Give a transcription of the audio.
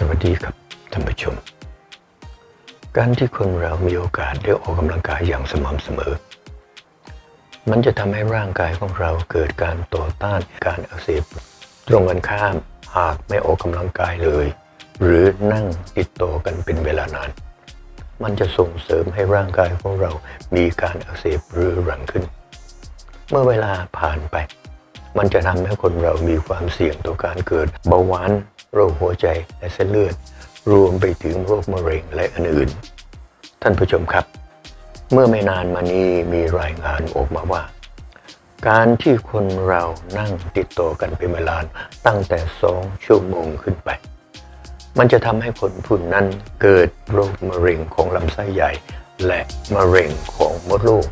สวัสดีครับท่านผู้ชม การที่คนเรามีโอกาสได้ออกกำลังกายอย่างสม่ำเสมอ มันจะทำให้ร่างกายของเราเกิดการต่อต้านการอักเสบตรงกันข้ามหากไม่ออกกำลังกายเลย หรือนั่งติดต่อกันเป็นเวลานาน มันจะส่งเสริมให้ร่างกายของเรามีการอักเสบเรื้อรังขึ้น เมื่อเวลาผ่านไป มันจะทำให้คนเรามีความเสี่ยงต่อการเกิดเบาหวาน โรคหัวใจและเส้นเลือด รวมไปถึงโรคมะเร็งและอื่นๆ ท่านผู้ชมครับ เมื่อไม่นานมานี้มีรายงานออกมาว่า การที่คนเรานั่งติดต่อกันเป็นเวลาตั้งแต่สองชั่วโมงขึ้นไป มันจะทำให้คนผู้นั้นเกิดโรคมะเร็งของลำไส้ใหญ่ และมะเร็งของมดลูก